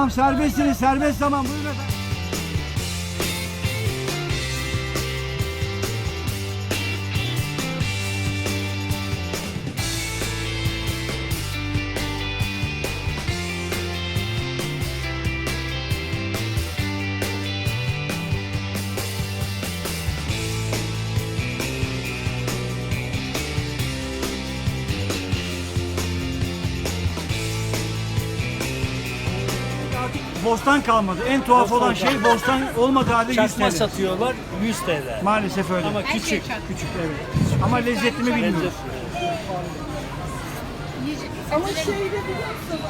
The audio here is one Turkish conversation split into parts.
Tamam serbestsiniz serbest zaman buyurun efendim. Bostan kalmadı. En tuhaf olan şey bostan olmadığı halde 100 Çakma TL. satıyorlar 100 TL. Maalesef öyle. Ama küçük. Küçük evet. Ama lezzetli mi bilmiyoruz. Lezzet. Ama şeyde biliyor musun?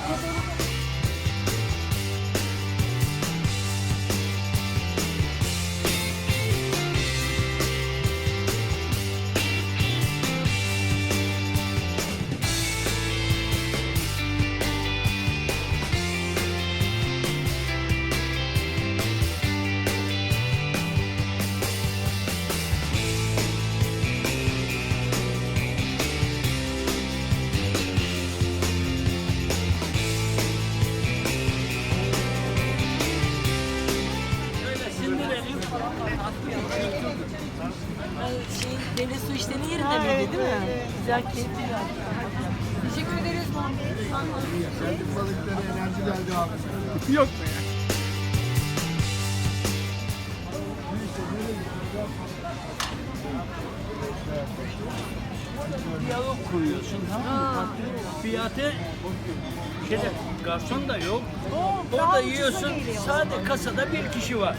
Miydi değil mi? Güzel keyifli. Teşekkür ederiz Muhammed. Yok. Diyalog kuruyorsun tamam mı? Fiyatı şeyde garson da yok. Orada yiyorsun sadece kasada bir kişi var.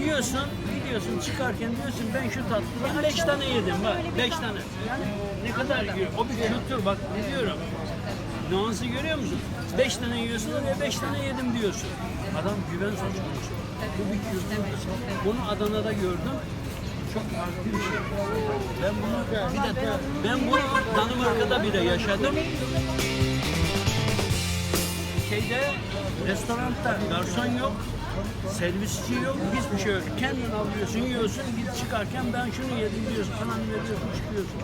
Yiyorsun gidiyorsun çıkarken diyorsun ben şu tatlıdan beş tane yedim bak beş tane. Yani ne kadar yiyor? O bir kültür bak ne diyorum. Nuansı görüyor musun? Beş tane yiyorsun ve beş tane yedim diyorsun. Adam güven söz konusu. Bu bir kültür. Bunu Adana'da gördüm. Çok farklı bir şey. Ben bunu bir de ben bunu Danimarka'da bile yaşadım. Şeyde restoranda garson yok, servisçi yok, hiçbir şey yok. Kendin alıyorsun, yiyorsun, git çıkarken ben şunu yedim diyorsun, falan veriyorsun, çıkıyorsun.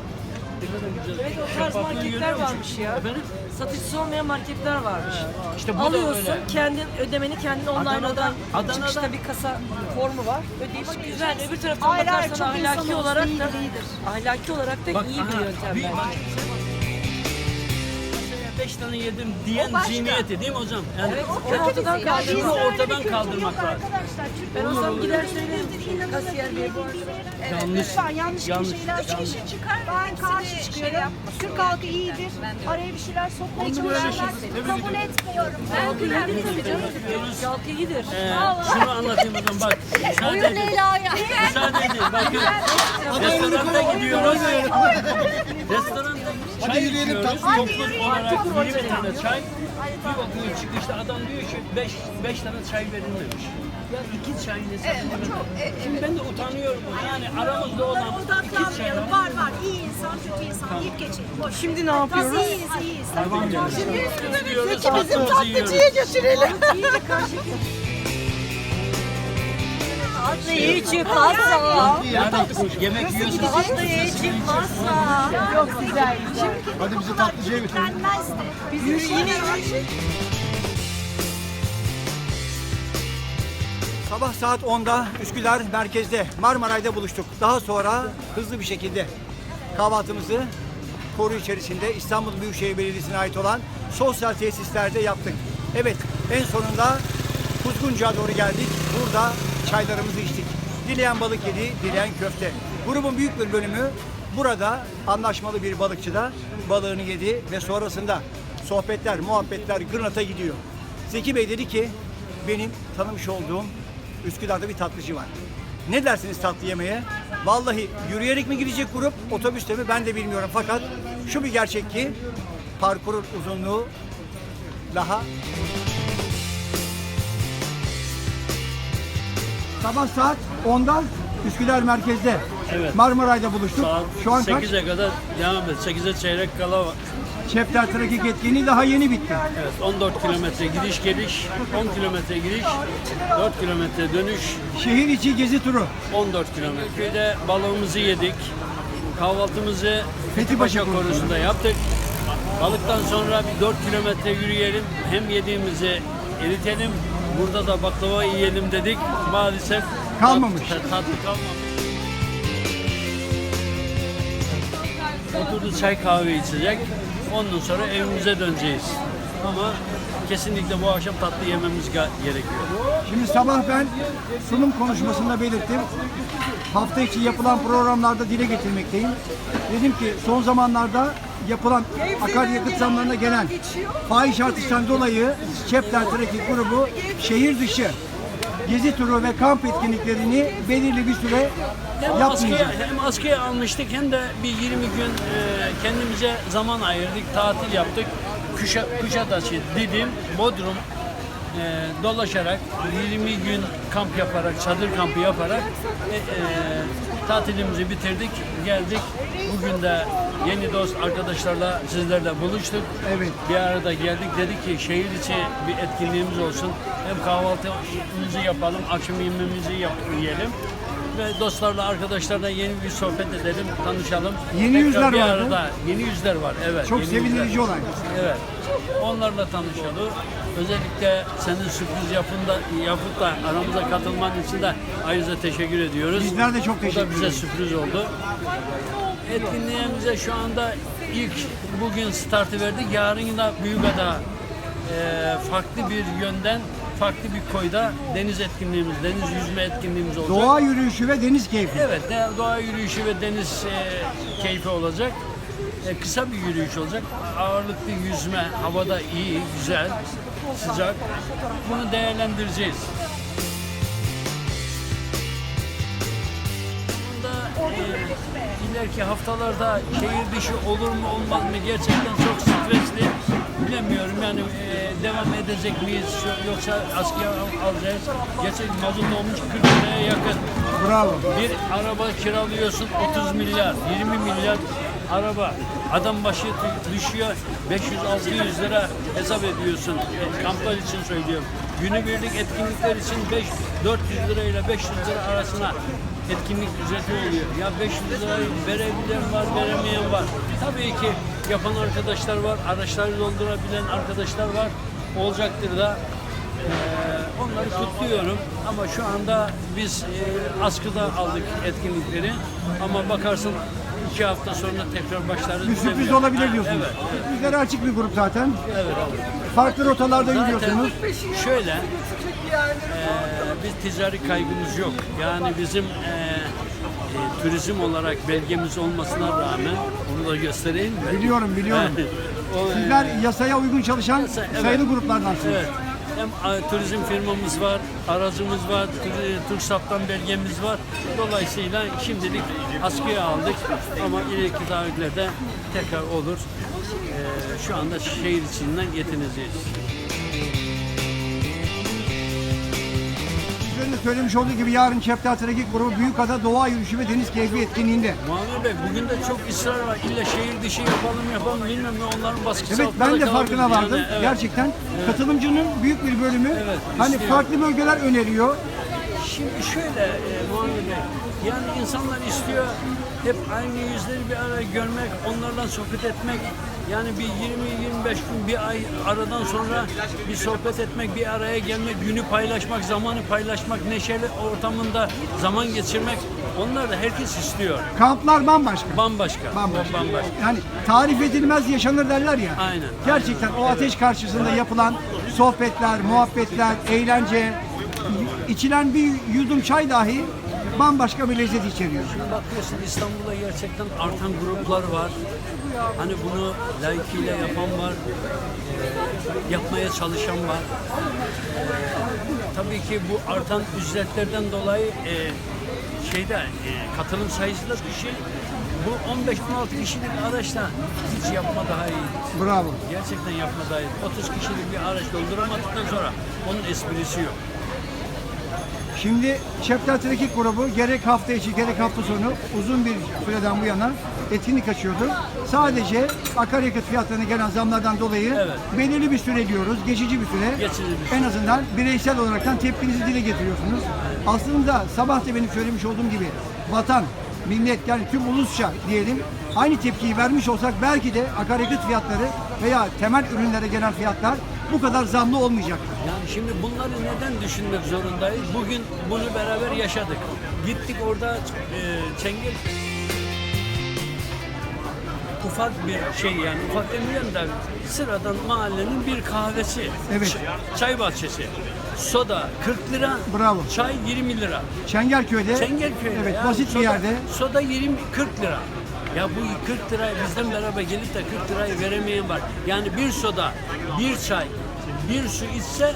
Ne kadar güzel. Evet o tarz Şeffaflığı marketler görüyor musun? varmış ya. Efendim? Satıcısı olmayan marketler varmış. İşte bu da Alıyorsun öyle. kendin ödemeni kendin online'dan Adana'da- çıkışta bir kasa formu var. Ödeyip güzel. Öbür taraftan Hayır, hayır, bakarsan çok ahlaki olsun, olarak da iyidir, iyidir. ahlaki olarak da iyi bir aha, yöntem bir- bence. Beş tane yedim diyen zihniyeti değil mi hocam? Yani Evet, onu ortadan şunu kaldırmak. ortadan kaldırmak lazım. Arkadaşlar Türk Ben o zaman gider söylerim. Kasiyer bey bu. Evet, Yanlış. lütfen yanlış, Yanlış. bir şeyler. Üç kişi çıkar. Ben karşı çıkıyorum. Türk halkı iyidir. Araya bir şeyler sokmaya çalışıyorlar. Kabul etmiyorum. Ben Halkı iyidir. Halkı iyidir. Ee, şunu anlatayım hocam bak. Müsaade edin. Leyla'ya. Müsaade edin. Bakın restoranda gidiyoruz. Restoranda çay içiyoruz. Toplu olarak bir tane çay. Bir bakıyor çıkışta adam diyor ki beş, beş tane çay verilmemiş. Ya iki çay ne Şimdi ben de utanıyorum. Yani aramızda olan iki çay. Var var. İyi insan, kötü insan. İlk geçelim. Boş. Şimdi ne yapıyoruz? Biz iyiyiz, iyiyiz. Şimdi üstüne Peki bizim tatlıcıya götürelim. Tatlıyı çıkarsa. Yemek yiyorsunuz. Çıkarsa. Çok güzel. Hadi bizi tatlıcıya götürün. Tükenmezdi. Bizim Yürü, yine Sabah saat 10'da Üsküdar merkezde Marmaray'da buluştuk. Daha sonra hızlı bir şekilde kahvaltımızı koru içerisinde İstanbul Büyükşehir Belediyesi'ne ait olan sosyal tesislerde yaptık. Evet en sonunda Kuzguncu'ya doğru geldik. Burada çaylarımızı içtik. Dileyen balık yedi, dileyen köfte. Grubun büyük bir bölümü burada anlaşmalı bir balıkçıda balığını yedi ve sonrasında sohbetler, muhabbetler Gırnat'a gidiyor. Zeki Bey dedi ki benim tanımış olduğum Üsküdar'da bir tatlıcı var. Ne dersiniz tatlı yemeye? Vallahi yürüyerek mi gidecek grup, otobüste mi ben de bilmiyorum. Fakat şu bir gerçek ki parkurun uzunluğu daha Sabah saat 10'da Üsküdar merkezde. Evet. Marmaray'da buluştuk. Saat Şu an kaç? 8'e kadar devam et. 8'e çeyrek kala var. Şefter trafik etkinliği daha yeni bitti. Evet 14 kilometre gidiş geliş, 10 kilometre giriş, 4 kilometre dönüş, Şehir içi gezi turu. 14 kilometre. Köyde balığımızı yedik. Kahvaltımızı Fethipaşa Fethipaşa korusunda yaptık. Balıktan sonra bir 4 kilometre yürüyelim. Hem yediğimizi eritelim. Burada da baklava yiyelim dedik. Maalesef Kalmamış. tat- tatlı kalmamış. Oturdu çay kahve içecek. Ondan sonra evimize döneceğiz. Ama kesinlikle bu akşam tatlı yememiz ga- gerekiyor. Şimdi sabah ben sunum konuşmasında belirttim. Hafta içi yapılan programlarda dile getirmekteyim. Dedim ki son zamanlarda yapılan akaryakıt zamlarına gelen fahiş artıştan dolayı Çepler Trekking grubu şehir dışı gezi turu ve kamp etkinliklerini belirli bir süre Hem askıya, yapmayacak. hem askıya almıştık hem de bir 20 gün e, kendimize zaman ayırdık, tatil yaptık. Kuşa, Kuşadası, Didim, Bodrum e, dolaşarak 20 gün kamp yaparak, çadır kampı yaparak e, e, tatilimizi bitirdik, geldik. Bugün de yeni dost arkadaşlarla sizlerle buluştuk. Evet. Bir arada geldik dedik ki şehir içi bir etkinliğimiz olsun. Hem kahvaltımızı yapalım, akşam yemeğimizi yap, yiyelim ve dostlarla, arkadaşlarla yeni bir sohbet edelim, tanışalım. Yeni Tekrar yüzler bir var mı? arada. Yeni yüzler var, evet. Çok yeni sevindirici yüzler. olay. Evet. Onlarla tanışalım. Özellikle senin sürpriz yapın da, yapıp da aramıza katılman için de ayrıca teşekkür ediyoruz. Bizler de çok teşekkür da bize sürpriz oldu. Etkinliğimize şu anda ilk bugün startı verdik. Yarın da Büyükada e, farklı bir yönden farklı bir koyda deniz etkinliğimiz, deniz yüzme etkinliğimiz olacak. Doğa yürüyüşü ve deniz keyfi. Evet, de- doğa yürüyüşü ve deniz e, keyfi olacak. E, kısa bir yürüyüş olacak. Ağırlıklı yüzme, havada iyi, güzel, sıcak. Bunu değerlendireceğiz. Bunda e, ileriki haftalarda şehir dışı olur mu olmaz mı gerçekten çok stresli bilemiyorum yani e, devam edecek miyiz yoksa al- alacağız. Gerçekten mazot olmuş 40 liraya yakın. Bravo. Bir araba kiralıyorsun 30 milyar, 20 milyar araba. Adam başı düşüyor 500-600 lira hesap ediyorsun. E, kamplar için söylüyorum. Günübirlik etkinlikler için 5 400 lira ile 500 lira arasına etkinlik ücreti oluyor. Ya 500 lirayı verebilen var, veremeyen var. Tabii ki yapan arkadaşlar var, araçları doldurabilen arkadaşlar var. Olacaktır da ee, onları kutluyorum ama şu anda biz e, askıda aldık etkinlikleri ama bakarsın iki hafta sonra tekrar başlarız. Bir sürpriz olabilir diyorsunuz. Evet, Sürprizlere açık bir grup zaten. evet. Farklı rotalarda Zaten yürüyorsunuz. şöyle, e, biz ticari kaygımız yok. Yani bizim e, e, turizm olarak belgemiz olmasına rağmen onu da göstereyim mi? Biliyorum, biliyorum. O, e, Sizler yasaya uygun çalışan Yasa- evet. sayılı gruplardansınız. Evet. Hem e, turizm firmamız var, aracımız var, Tur- TÜRKSAP'tan belgemiz var. Dolayısıyla şimdilik askıya aldık ama ileriki tarihlerde tekrar olur. E, şu anda şehir içinden yetineceğiz. De söylemiş olduğu gibi yarın Çepler Trekking grubu Büyükada Doğa Yürüyüşü ve Deniz Keyfi etkinliğinde. Muammer Bey bugün de çok ısrar var. İlla şehir dışı yapalım yapalım bilmem ne onların baskısı Evet ben de farkına vardım. Yani, evet. Gerçekten katılımcının büyük bir bölümü Evet, hani istiyor. farklı bölgeler öneriyor. Şimdi şöyle e, Muhammed Bey, yani insanlar istiyor hep aynı yüzleri bir araya görmek, onlarla sohbet etmek. Yani bir 20-25 gün bir ay aradan sonra bir sohbet etmek, bir araya gelmek, günü paylaşmak, zamanı paylaşmak, neşeli ortamında zaman geçirmek. Onlar da herkes istiyor. Kamplar bambaşka. Bambaşka. Bambaşka. Bambaşka. Yani tarif edilmez yaşanır derler ya. Aynen. Gerçekten o ateş karşısında yapılan sohbetler, muhabbetler, eğlence, içilen bir yudum çay dahi bambaşka bir lezzet içeriyor. Bakıyorsun İstanbul'da gerçekten artan gruplar var. Hani bunu layıkıyla yapan var, e, yapmaya çalışan var. E, tabii ki bu artan ücretlerden dolayı e, şeyde e, katılım sayısı da düşüyor. Bu 15-16 kişilik araçla hiç yapma daha iyi. Bravo. Gerçekten yapma daha iyi. 30 kişilik bir araç dolduramadıktan sonra onun esprisi yok. Şimdi Çepler Trekking grubu gerek hafta içi gerek hafta sonu uzun bir süreden bu yana etkinlik açıyordu. Sadece akaryakıt fiyatlarına gelen zamlardan dolayı Evet. belirli bir süre diyoruz, geçici bir süre. Geçici bir süre. En azından bireysel olaraktan tepkinizi dile getiriyorsunuz. Aslında sabah da benim söylemiş olduğum gibi vatan, millet yani tüm ulusça diyelim aynı tepkiyi vermiş olsak belki de akaryakıt fiyatları veya temel ürünlere gelen fiyatlar bu kadar zamlı olmayacak. Yani şimdi bunları neden düşünmek zorundayız? Bugün bunu beraber yaşadık. Gittik orada e, Çengel ufak bir şey yani ufak demeyelim de sıradan mahallenin bir kahvesi. Evet. Çay bahçesi. Soda 40 lira. Bravo. Çay 20 lira. Çengelköy'de Çengelköy'de evet, basit bir soda- yerde Soda 20 40 lira. Ya bu 40 lirayı bizden beraber gelip de 40 lirayı veremeyen var. Yani bir soda, bir çay, bir su içse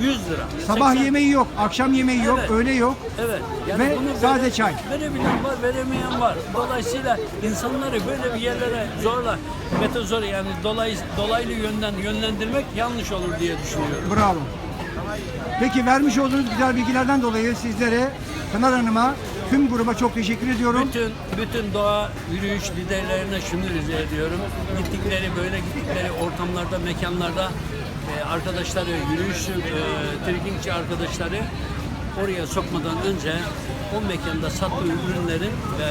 100 lira. sabah 80 yemeği yok, akşam yemeği yok, Evet. öğle yok. Evet. Ve sade çay. Verebilen var, veremeyen var. Dolayısıyla insanları böyle bir yerlere zorla, metozor yani dolay, dolaylı yönden yönlendirmek yanlış olur diye düşünüyorum. Bravo. Peki vermiş olduğunuz güzel bilgilerden dolayı sizlere, Pınar Hanım'a, tüm gruba çok teşekkür ediyorum. Bütün bütün doğa yürüyüş liderlerine şunu rica ediyorum. Gittikleri böyle gittikleri ortamlarda, mekanlarda e, arkadaşları, yürüyüş e, trekkingçi arkadaşları oraya sokmadan önce o mekanda sattığı ürünlerin ve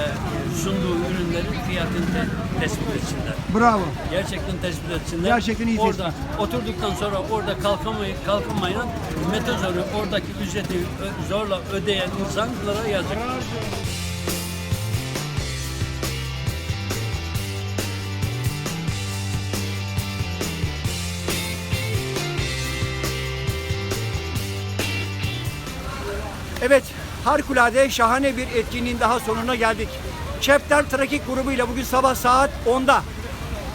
sunduğu ürünlerin fiyatını te- tespit etsinler. Bravo. Gerçekten tespit etsinler. Gerçekten iyi Orada oturduktan sonra orada kalkamayı, kalkamayan metozoru oradaki ücreti zorla ödeyen insanlara yazık. Evet, harikulade şahane bir etkinliğin daha sonuna geldik. Chapter Trakik grubuyla bugün sabah saat 10'da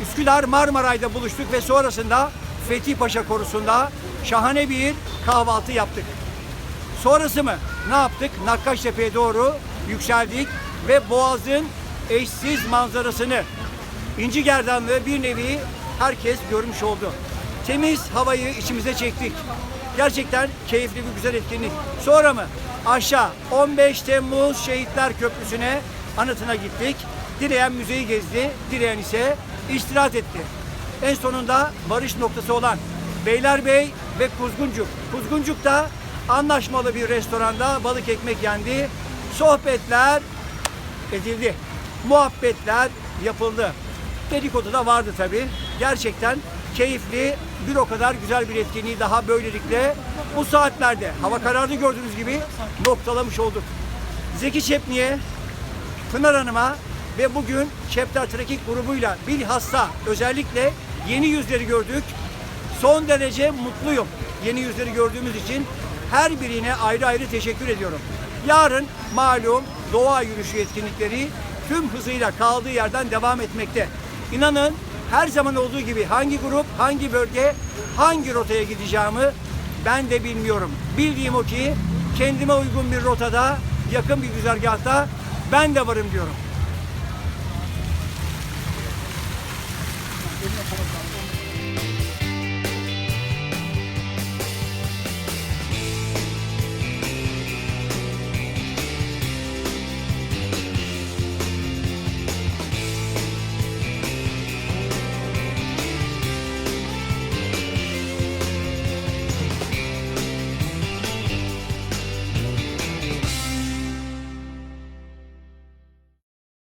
Üsküdar Marmaray'da buluştuk ve sonrasında Fethi Paşa Korusu'nda şahane bir kahvaltı yaptık. Sonrası mı? Ne yaptık? Nakkaştepe'ye doğru yükseldik ve Boğaz'ın eşsiz manzarasını İnci Gerdanlığı bir nevi herkes görmüş oldu. Temiz havayı içimize çektik. Gerçekten keyifli bir güzel etkinlik. Sonra mı? Aşağı 15 Temmuz Şehitler Köprüsü'ne anıtına gittik. Dileyen müzeyi gezdi, dileyen ise istirahat etti. En sonunda varış noktası olan Beylerbeyi ve Kuzguncuk. Kuzguncuk'ta anlaşmalı bir restoranda balık ekmek yendi. Sohbetler edildi. Muhabbetler yapıldı. Dedikodu da vardı tabii. Gerçekten keyifli, bir o kadar güzel bir etkinliği daha böylelikle bu saatlerde hava karardı gördüğünüz gibi noktalamış olduk. Zeki Çepni'ye, Pınar Hanım'a ve bugün Chapter Trekking grubuyla bilhassa özellikle yeni yüzleri gördük. Son derece mutluyum yeni yüzleri gördüğümüz için. Her birine ayrı ayrı teşekkür ediyorum. Yarın malum doğa yürüyüşü etkinlikleri tüm hızıyla kaldığı yerden devam etmekte. İnanın her zaman olduğu gibi hangi grup, hangi bölge, hangi rotaya gideceğimi ben de bilmiyorum. Bildiğim o ki kendime uygun bir rotada, yakın bir güzergahta ben de varım diyorum.